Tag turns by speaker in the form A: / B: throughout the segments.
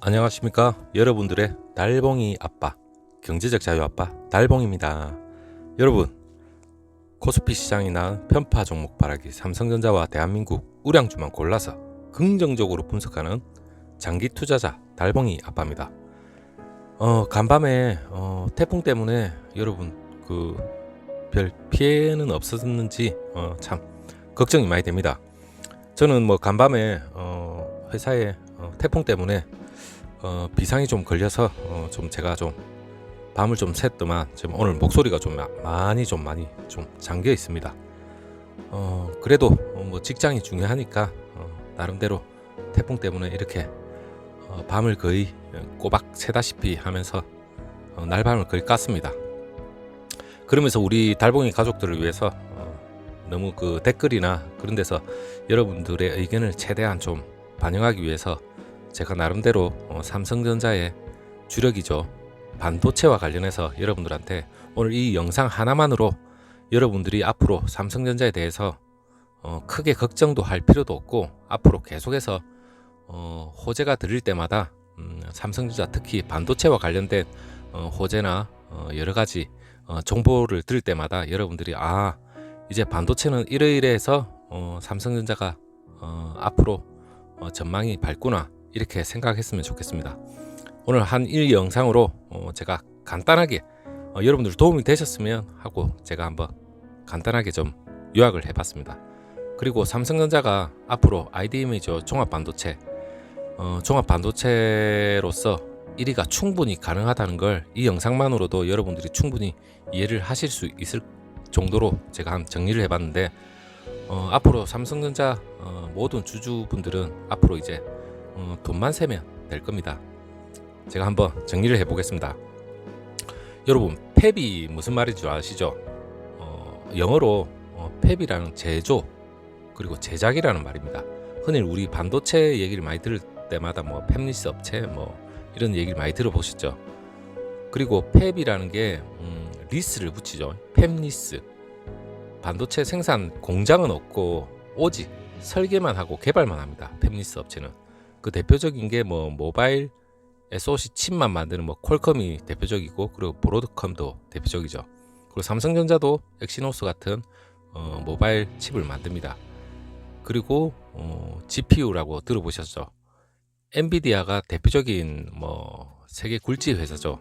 A: 안녕하십니까? 여러분들의 달봉이 아빠 경제적 자유 아빠 달봉입니다. 여러분 코스피 시장이나 편파 종목 바라기 삼성전자와 대한민국 우량주만 골라서 긍정적으로 분석하는 장기 투자자 달봉이 아빠입니다. 어 간밤에 어, 태풍 때문에 여러분 그 별 피해는 없었는지 어, 참 걱정이 많이 됩니다. 저는 뭐 간밤에 어, 회사에 어, 태풍 때문에 어, 비상이 좀 걸려서 어, 좀 제가 좀 밤을 좀 샜더만 지금 오늘 목소리가 좀 마- 많이 좀 많이 좀 잠겨 있습니다. 어, 그래도 어, 뭐 직장이 중요하니까 어, 나름대로 태풍 때문에 이렇게 어, 밤을 거의 꼬박 새다시피 하면서 어, 날밤을 거의 깠습니다. 그러면서 우리 달봉이 가족들을 위해서 어, 너무 그 댓글이나 그런 데서 여러분들의 의견을 최대한 좀 반영하기 위해서 제가 나름대로 어, 삼성전자의 주력이죠. 반도체와 관련해서 여러분들한테 오늘 이 영상 하나만으로 여러분들이 앞으로 삼성전자에 대해서 어, 크게 걱정도 할 필요도 없고 앞으로 계속해서 어, 호재가 들릴 때마다 음, 삼성전자 특히 반도체와 관련된 어, 호재나 어, 여러 가지 어, 정보를 들을 때마다 여러분들이 아 이제 반도체는 이러이러해서 어, 삼성전자가 어, 앞으로 어, 전망이 밝구나 이렇게 생각했으면 좋겠습니다. 오늘 한 일 영상으로 어, 제가 간단하게 어, 여러분들 도움이 되셨으면 하고 제가 한번 간단하게 좀 요약을 해봤습니다. 그리고 삼성전자가 앞으로 IDM이죠 종합 반도체 어, 종합 반도체로서 1위가 충분히 가능하다는 걸 이 영상만으로도 여러분들이 충분히 이해를 하실 수 있을 정도로 제가 한 정리를 해봤는데 어, 앞으로 삼성전자 어, 모든 주주분들은 앞으로 이제 어, 돈만 세면 될 겁니다. 제가 한번 정리를 해보겠습니다. 여러분 팹이 무슨 말인지 아시죠? 어, 영어로 어, 팹이라는 제조 그리고 제작이라는 말입니다. 흔히 우리 반도체 얘기를 많이 들을 때마다 뭐 팹리스 업체 뭐 이런 얘기를 많이 들어보셨죠? 그리고 팹이라는 게 음, 리스를 붙이죠. 팹리스 반도체 생산 공장은 없고 오직 설계만 하고 개발만 합니다. 팹리스 업체는 그 대표적인 게 뭐 모바일 SoC 칩만 만드는 뭐 퀄컴이 대표적이고 그리고 브로드컴도 대표적이죠. 그리고 삼성전자도 엑시노스 같은 어, 모바일 칩을 만듭니다. 그리고 어, GPU라고 들어보셨죠? 엔비디아가 대표적인 뭐 세계 굴지 회사죠.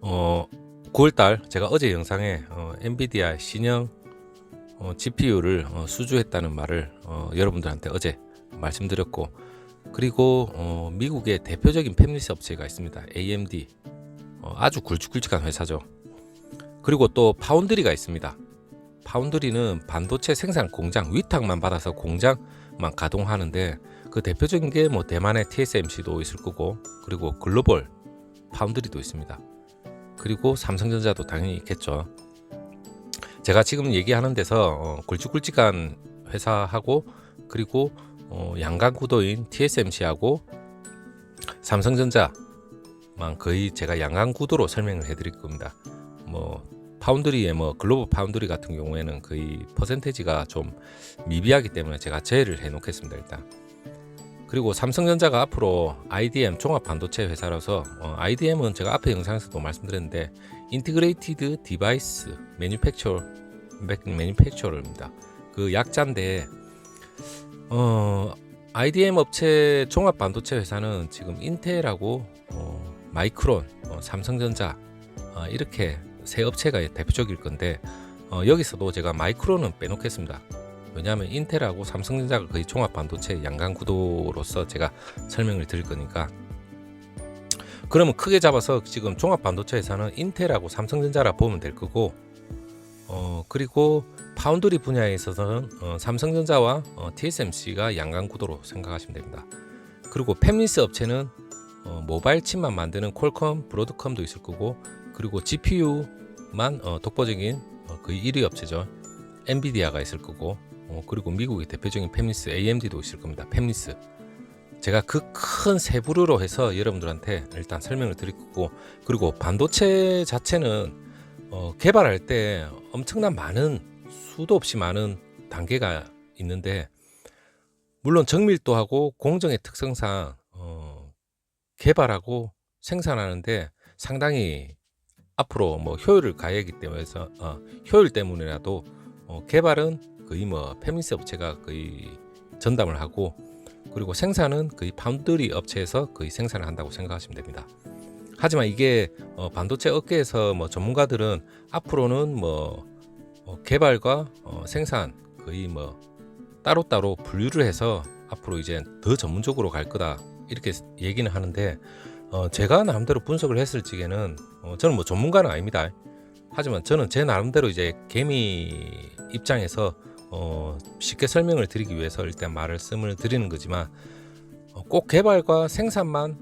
A: 어, 9월달 제가 어제 영상에 어, 엔비디아 신형 어, GPU를 어, 수주했다는 말을 어, 여러분들한테 어제 말씀드렸고 그리고 어, 미국의 대표적인 팹리스 업체가 있습니다. AMD 어, 아주 굵직굵직한 회사죠. 그리고 또 파운드리가 있습니다. 파운드리는 반도체 생산 공장 위탁만 받아서 공장만 가동하는데 그 대표적인 게 뭐 대만의 TSMC도 있을 거고 그리고 글로벌 파운드리도 있습니다. 그리고 삼성전자도 당연히 있겠죠. 제가 지금 얘기하는 데서 어, 굵직굵직한 회사하고 그리고 어, 양강 구도인 TSMC하고 삼성전자만 거의 제가 양강 구도로 설명을 해드릴 겁니다. 뭐 파운드리의 뭐 글로벌 파운드리 같은 경우에는 거의 퍼센테지가 좀 미비하기 때문에 제가 제외를 해놓겠습니다 일단. 그리고 삼성전자가 앞으로 IDM 종합 반도체 회사라서 어, IDM은 제가 앞에 영상에서도 말씀드렸는데 인티그레이티드 디바이스 매뉴팩처 매뉴팩처러입니다. 그 약자인데 어, IDM 업체 종합 반도체 회사는 지금 인텔하고 어, 마이크론, 어, 삼성전자 어, 이렇게 세 업체가 대표적일 건데 어, 여기서도 제가 마이크론은 빼놓겠습니다. 왜냐하면 인텔하고 삼성전자가 거의 종합 반도체 양강 구도로서 제가 설명을 드릴 거니까 그러면 크게 잡아서 지금 종합 반도체 회사는 인텔하고 삼성전자라 보면 될 거고 어 그리고 파운드리 분야에 있어서는 어, 삼성전자와 어, TSMC가 양강 구도로 생각하시면 됩니다. 그리고 팹리스 업체는 어, 모바일 칩만 만드는 퀄컴, 브로드컴도 있을 거고 그리고 GPU만 어, 독보적인 어, 거의 1위 업체죠. 엔비디아가 있을 거고 어, 그리고 미국의 대표적인 팹리스 AMD도 있을 겁니다. 팹리스. 제가 그 큰 세부류로 해서 여러분들한테 일단 설명을 드릴 거고 그리고 반도체 자체는 어, 개발할 때 엄청난 많은 수도 없이 많은 단계가 있는데 물론 정밀도하고 공정의 특성상 어, 개발하고 생산하는데 상당히 앞으로 뭐 효율을 가해야기 때문에 어, 효율 때문이라도 어, 개발은 거의 뭐 페미스 업체가 거의 전담을 하고 그리고 생산은 거의 파운드리 업체에서 거의 생산을 한다고 생각하시면 됩니다. 하지만 이게 어, 반도체 업계에서 뭐 전문가들은 앞으로는 뭐 어, 개발과 어, 생산 거의 뭐 따로따로 분류를 해서 앞으로 이제 더 전문적으로 갈 거다 이렇게 얘기는 하는데 어, 제가 나름대로 분석을 했을 적에는 어, 저는 뭐 전문가는 아닙니다. 하지만 저는 제 나름대로 이제 개미 입장에서 어, 쉽게 설명을 드리기 위해서 일단 말씀을 드리는 거지만 어, 꼭 개발과 생산만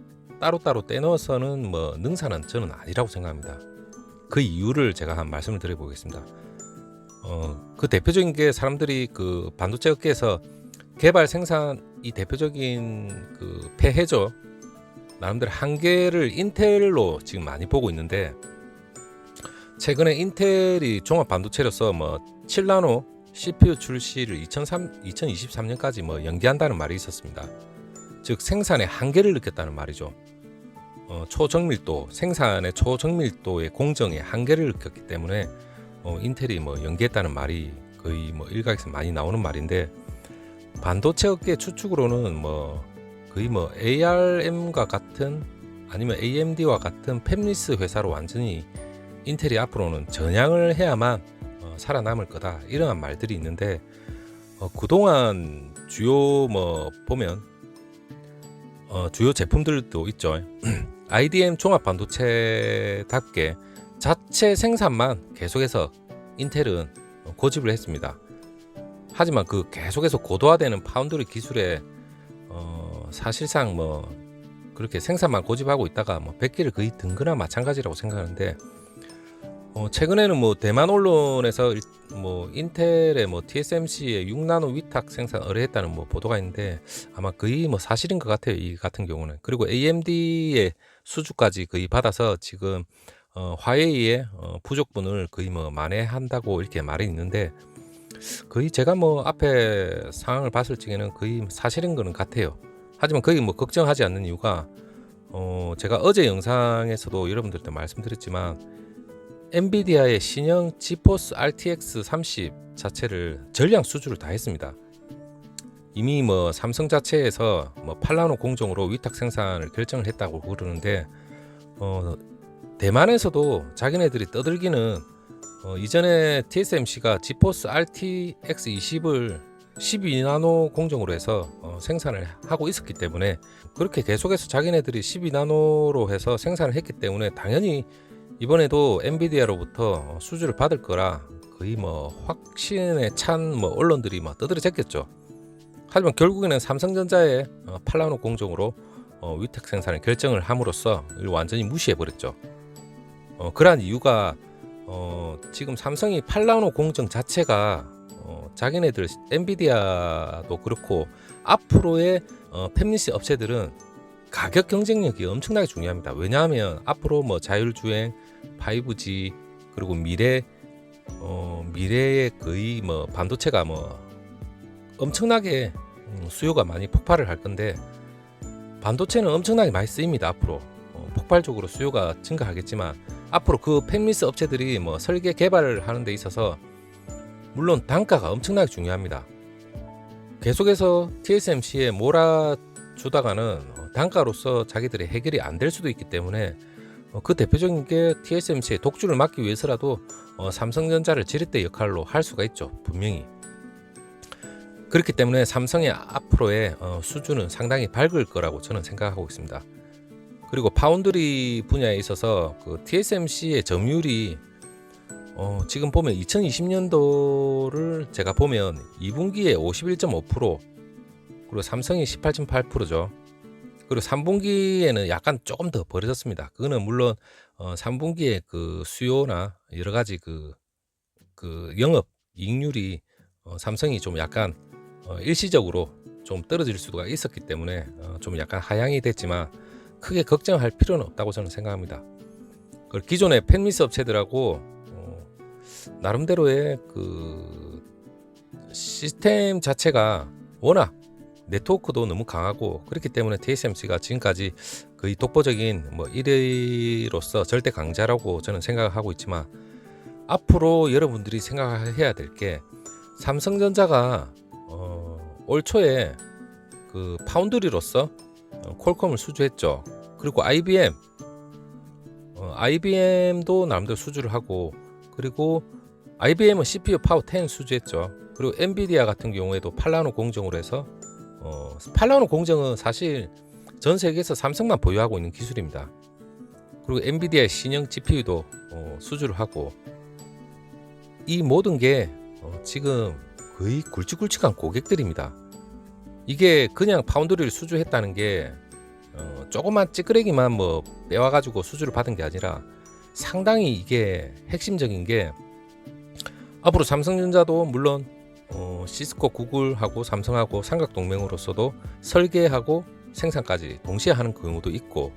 A: 따로따로 떼넣어서는 뭐 능사는 저는 아니라고 생각합니다. 그 이유를 제가 한 말씀을 드려보겠습니다. 어, 그 대표적인 게 사람들이 그 반도체 업계에서 개발 생산이 대표적인 그 폐해죠. 나름대로 한계를 인텔로 지금 많이 보고 있는데 최근에 인텔이 종합 반도체로서 뭐 7나노 CPU 출시를 2003, 2023년까지 뭐 연기한다는 말이 있었습니다. 즉 생산의 한계를 느꼈다는 말이죠. 어, 초정밀도 생산의 초정밀도의 공정의 한계를 느꼈기 때문에 어, 인텔이 뭐 연기했다는 말이 거의 뭐 일각에서 많이 나오는 말인데 반도체 업계 추측으로는 뭐 거의 뭐 ARM과 같은 아니면 AMD와 같은 팹리스 회사로 완전히 인텔이 앞으로는 전향을 해야만 어, 살아남을 거다 이러한 말들이 있는데 어, 그동안 주요 뭐 보면 어, 주요 제품들도 있죠. IDM 종합 반도체답게 자체 생산만 계속해서 인텔은 고집을 했습니다. 하지만 그 계속해서 고도화되는 파운드리 기술에 어, 사실상 뭐 그렇게 생산만 고집하고 있다가 뭐 100개를 거의 든 거나 마찬가지라고 생각하는데 어, 최근에는 뭐 대만 언론에서 일- 뭐 인텔의 뭐 TSMC의 6나노 위탁 생산 의뢰했다는 뭐 보도가 있는데 아마 거의 뭐 사실인 것 같아요 이 같은 경우는 그리고 AMD의 수주까지 거의 받아서 지금 어, 화웨이의 어, 부족분을 거의 뭐 만회한다고 이렇게 말이 있는데 거의 제가 뭐 앞에 상황을 봤을 적에는 거의 사실인 거는 같아요. 하지만 거기 뭐 걱정하지 않는 이유가 어, 제가 어제 영상에서도 여러분들한테 말씀드렸지만 엔비디아의 신형 지포스 RTX 30 자체를 전량 수주를 다 했습니다. 이미 뭐 삼성 자체에서 뭐 팔라노 공정으로 위탁 생산을 결정을 했다고 그러는데 어, 대만에서도 자기네들이 떠들기는 어, 이전에 TSMC가 지포스 RTX 20을 12나노 공정으로 해서 어, 생산을 하고 있었기 때문에 그렇게 계속해서 자기네들이 12나노로 해서 생산을 했기 때문에 당연히 이번에도 엔비디아로부터 어, 수주를 받을 거라 거의 뭐 확신에 찬 뭐 언론들이 막 떠들어 댔겠죠. 하지만 결국에는 삼성전자의 어, 팔라노 공정으로 어, 위탁 생산을 결정을 함으로써 이걸 완전히 무시해 버렸죠. 어, 그러한 이유가 어, 지금 삼성이 팔라노 공정 자체가 어, 자기네들 엔비디아도 그렇고 앞으로의 어, 팹리스 업체들은 가격 경쟁력이 엄청나게 중요합니다. 왜냐하면 앞으로 뭐 자율주행, 5G 그리고 미래 어, 미래의 거의 뭐 반도체가 뭐 엄청나게 음, 수요가 많이 폭발을 할 건데 반도체는 엄청나게 많이 쓰입니다. 앞으로 어, 폭발적으로 수요가 증가하겠지만 앞으로 그 팹리스 업체들이 뭐 설계 개발을 하는 데 있어서 물론 단가가 엄청나게 중요합니다. 계속해서 TSMC에 몰아주다가는 어, 단가로서 자기들이 해결이 안 될 수도 있기 때문에 어, 그 대표적인 게 TSMC의 독주를 막기 위해서라도 어, 삼성전자를 지렛대 역할로 할 수가 있죠. 분명히. 그렇기 때문에 삼성의 앞으로의 어, 수준은 상당히 밝을 거라고 저는 생각하고 있습니다. 그리고 파운드리 분야에 있어서 그 TSMC의 점유율이 어, 지금 보면 2020년도를 제가 보면 2분기에 51.5% 그리고 삼성이 18.8%죠. 그리고 3분기에는 약간 조금 더 벌어졌습니다. 그거는 물론 어, 3분기에 그 수요나 여러 가지 그, 그 영업 이익률이 어, 삼성이 좀 약간 어, 일시적으로 좀 떨어질 수가 있었기 때문에 어, 좀 약간 하향이 됐지만 크게 걱정할 필요는 없다고 저는 생각합니다. 기존의 팬미스 업체들하고 어, 나름대로의 그 시스템 자체가 워낙 네트워크도 너무 강하고 그렇기 때문에 TSMC가 지금까지 거의 독보적인 뭐 1위로서 절대 강자라고 저는 생각하고 있지만 앞으로 여러분들이 생각해야 될 게 삼성전자가 어, 올 초에 그 파운드리로서 어, 퀄컴을 수주했죠. 그리고 IBM 어, IBM도 나름대로 수주를 하고 그리고 IBM은 CPU 파워 10 수주했죠. 그리고 엔비디아 같은 경우에도 팔라노 공정으로 해서 어, 팔라노 공정은 사실 전 세계에서 삼성만 보유하고 있는 기술입니다. 그리고 엔비디아의 신형 GPU도 어, 수주를 하고 이 모든 게 어, 지금 거의 굵직굵직한 고객들입니다. 이게 그냥 파운드리를 수주했다는 게 어, 조그만 찌끄레기만 뭐 빼와가지고 수주를 받은 게 아니라 상당히 이게 핵심적인 게 앞으로 삼성전자도 물론 어, 시스코, 구글하고 삼성하고 삼각 동맹으로서도 설계하고 생산까지 동시에 하는 경우도 있고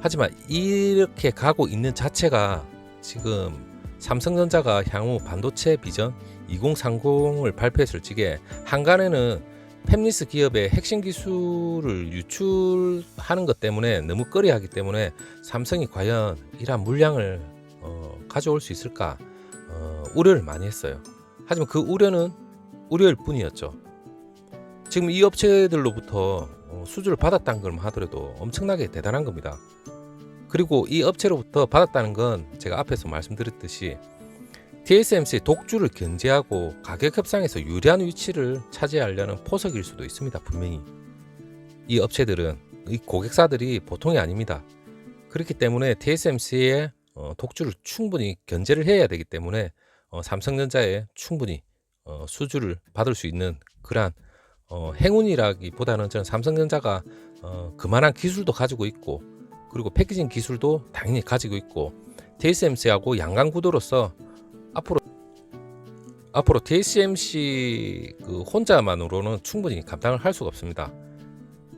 A: 하지만 이렇게 가고 있는 자체가 지금 삼성전자가 향후 반도체 비전 2030을 발표했을 적에 한간에는 팹리스 기업의 핵심 기술을 유출하는 것 때문에 너무 꺼려하기 때문에 삼성이 과연 이러한 물량을 어, 가져올 수 있을까 어, 우려를 많이 했어요. 하지만 그 우려는 우려일 뿐이었죠. 지금 이 업체들로부터 어, 수주를 받았다는 것만 하더라도 엄청나게 대단한 겁니다. 그리고 이 업체로부터 받았다는 건 제가 앞에서 말씀드렸듯이 TSMC 독주를 견제하고 가격 협상에서 유리한 위치를 차지하려는 포석일 수도 있습니다. 분명히 이 업체들은 이 고객사들이 보통이 아닙니다. 그렇기 때문에 TSMC의 어, 독주를 충분히 견제를 해야 되기 때문에 어, 삼성전자에 충분히 어, 수주를 받을 수 있는 그러한 어, 행운이라기보다는 저는 삼성전자가 어, 그만한 기술도 가지고 있고 그리고 패키징 기술도 당연히 가지고 있고 TSMC하고 양강 구도로서 앞으로 앞으로 TSMC 그 혼자만으로는 충분히 감당을 할 수가 없습니다.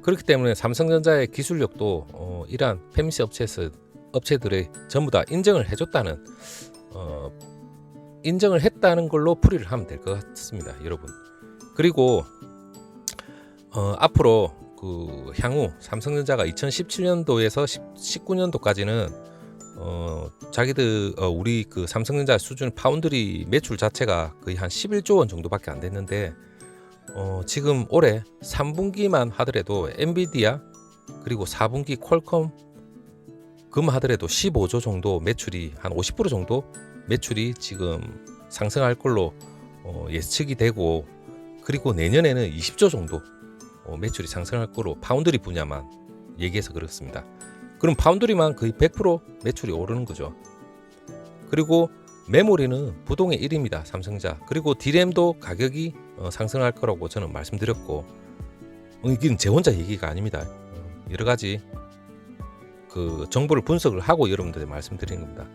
A: 그렇기 때문에 삼성전자의 기술력도 어, 이러한 페미시 업체에서 업체들의 전부 다 인정을 해줬다는 어, 인정을 했다는 걸로 풀이를 하면 될 것 같습니다, 여러분. 그리고 어, 앞으로 그 향후 삼성전자가 2017년도에서 19년도까지는 어, 자기들 어, 우리 그 삼성전자 수준 파운드리 매출 자체가 거의 한 11조 원 정도밖에 안 됐는데 어, 지금 올해 3분기만 하더라도 엔비디아 그리고 4분기 퀄컴 금 하더라도 15조 정도 매출이 한 50% 정도 매출이 지금 상승할 걸로 어, 예측이 되고 그리고 내년에는 20조 정도 어, 매출이 상승할 거로 파운드리 분야만 얘기해서 그렇습니다. 그럼 파운드리만 거의 100% 매출이 오르는 거죠. 그리고 메모리는 부동의 1위입니다. 삼성자. 그리고 디램도 가격이 어, 상승할 거라고 저는 말씀드렸고 어, 이건 제 혼자 얘기가 아닙니다. 어, 여러 가지 그 정보를 분석을 하고 여러분들에게 말씀드리는 겁니다.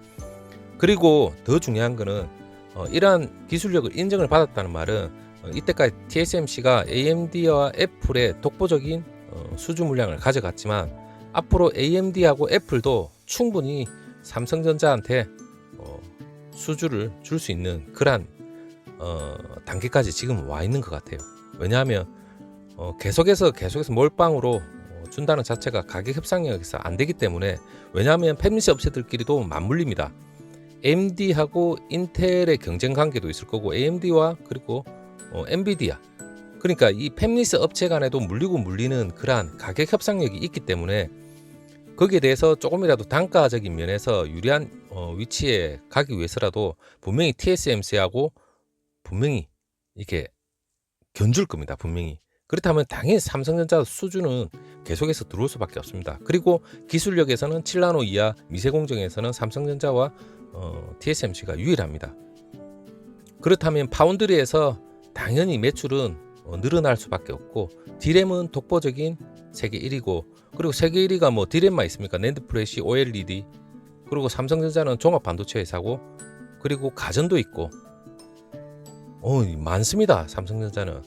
A: 그리고 더 중요한 거는 어, 이러한 기술력을 인정을 받았다는 말은 어, 이때까지 TSMC가 AMD와 애플의 독보적인 어, 수주 물량을 가져갔지만 앞으로 AMD하고 애플도 충분히 삼성전자한테 어, 수주를 줄 수 있는 어, 단계까지 지금 와 있는 것 같아요. 왜냐하면 어, 계속해서 계속해서 몰빵으로 어, 준다는 자체가 가격 협상력에서 안 되기 때문에 왜냐하면 팹리시 업체들끼리도 맞물립니다. AMD하고 인텔의 경쟁 관계도 있을 거고 AMD와 그리고 어, 엔비디아 그러니까 이 팹리스 업체 간에도 물리고 물리는 그러한 가격 협상력이 있기 때문에 거기에 대해서 조금이라도 단가적인 면에서 유리한 어, 위치에 가기 위해서라도 분명히 TSMC하고 분명히 이게 견줄 겁니다. 분명히. 그렇다면 당연히 삼성전자 수준은 계속해서 들어올 수밖에 없습니다. 그리고 기술력에서는 7나노 이하 미세 공정에서는 삼성전자와 어, TSMC가 유일합니다. 그렇다면 파운드리에서 당연히 매출은 어, 늘어날 수밖에 없고 디램은 독보적인 세계 1위고 그리고 세계 1위가 뭐 디램만 있습니까? 낸드 플래시, OLED 그리고 삼성전자는 종합 반도체 회사고 그리고 가전도 있고 어 많습니다. 삼성전자는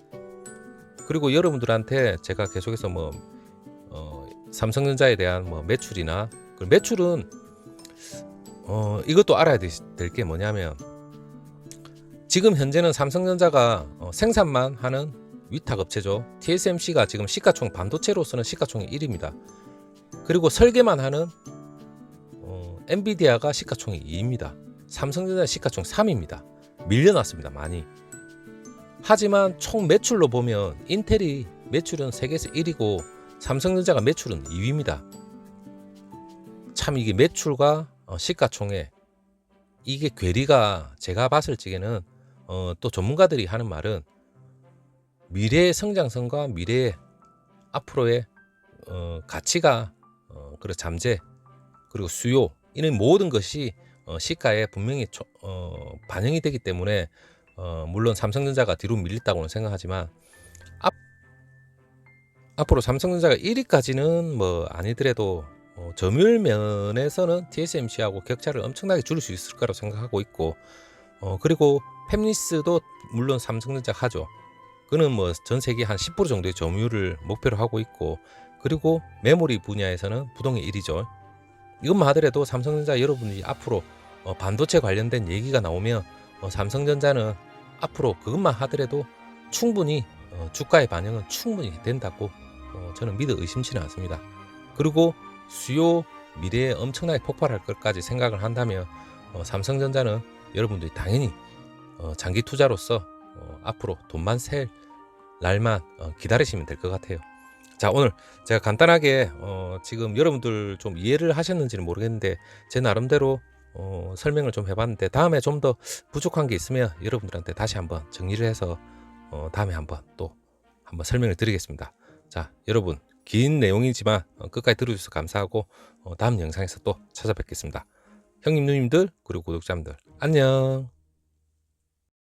A: 그리고 여러분들한테 제가 계속해서 뭐 어, 삼성전자에 대한 뭐 매출이나 그 매출은 어, 이것도 알아야 될 게 뭐냐면 지금 현재는 삼성전자가 어, 생산만 하는 위탁 업체죠. TSMC가 지금 시가총 반도체로서는 시가총이 1위입니다. 그리고 설계만 하는 어, 엔비디아가 시가총이 2입니다. 삼성전자 시가총 3입니다. 밀려났습니다. 많이. 하지만 총 매출로 보면 인텔이 매출은 세계에서 1위고 삼성전자가 매출은 2위입니다. 참 이게 매출과 어, 시가총에 이게 괴리가 제가 봤을 적에는 어, 또 전문가들이 하는 말은 미래의 성장성과 미래의 앞으로의 어, 가치가 어, 그리고 잠재 그리고 수요 이런 모든 것이 어, 시가에 분명히 초- 어, 반영이 되기 때문에 어, 물론 삼성전자가 뒤로 밀렸다고는 생각하지만 앞, 앞으로 삼성전자가 1위까지는 뭐 아니더라도 어, 점유율 면에서는 TSMC하고 격차를 엄청나게 줄일 수 있을 거라고 생각하고 있고 어, 그리고 팹리스도 물론 삼성전자가 하죠. 그는 뭐 전 세계 한 10% 정도의 점유율을 목표로 하고 있고 그리고 메모리 분야에서는 부동의 1위죠. 이것만 하더라도 삼성전자 여러분이 앞으로 어, 반도체 관련된 얘기가 나오면 어, 삼성전자는 앞으로 그것만 하더라도 충분히 어, 주가의 반영은 충분히 된다고 어, 저는 믿어 의심치는 않습니다. 그리고 수요 미래에 엄청나게 폭발할 것까지 생각을 한다면 어, 삼성전자는 여러분들이 당연히 어, 장기 투자로서 어, 앞으로 돈만 셀 날만 어, 기다리시면 될 것 같아요. 자 오늘 제가 간단하게 어, 지금 여러분들 좀 이해를 하셨는지는 모르겠는데 제 나름대로 어, 설명을 좀 해봤는데 다음에 좀 더 부족한 게 있으면 여러분들한테 다시 한번 정리를 해서 어, 다음에 한번 또 한번 설명을 드리겠습니다. 자 여러분 긴 내용이지만 어, 끝까지 들어주셔서 감사하고 어, 다음 영상에서 또 찾아뵙겠습니다. 형님 누님들 그리고 구독자님들 안녕.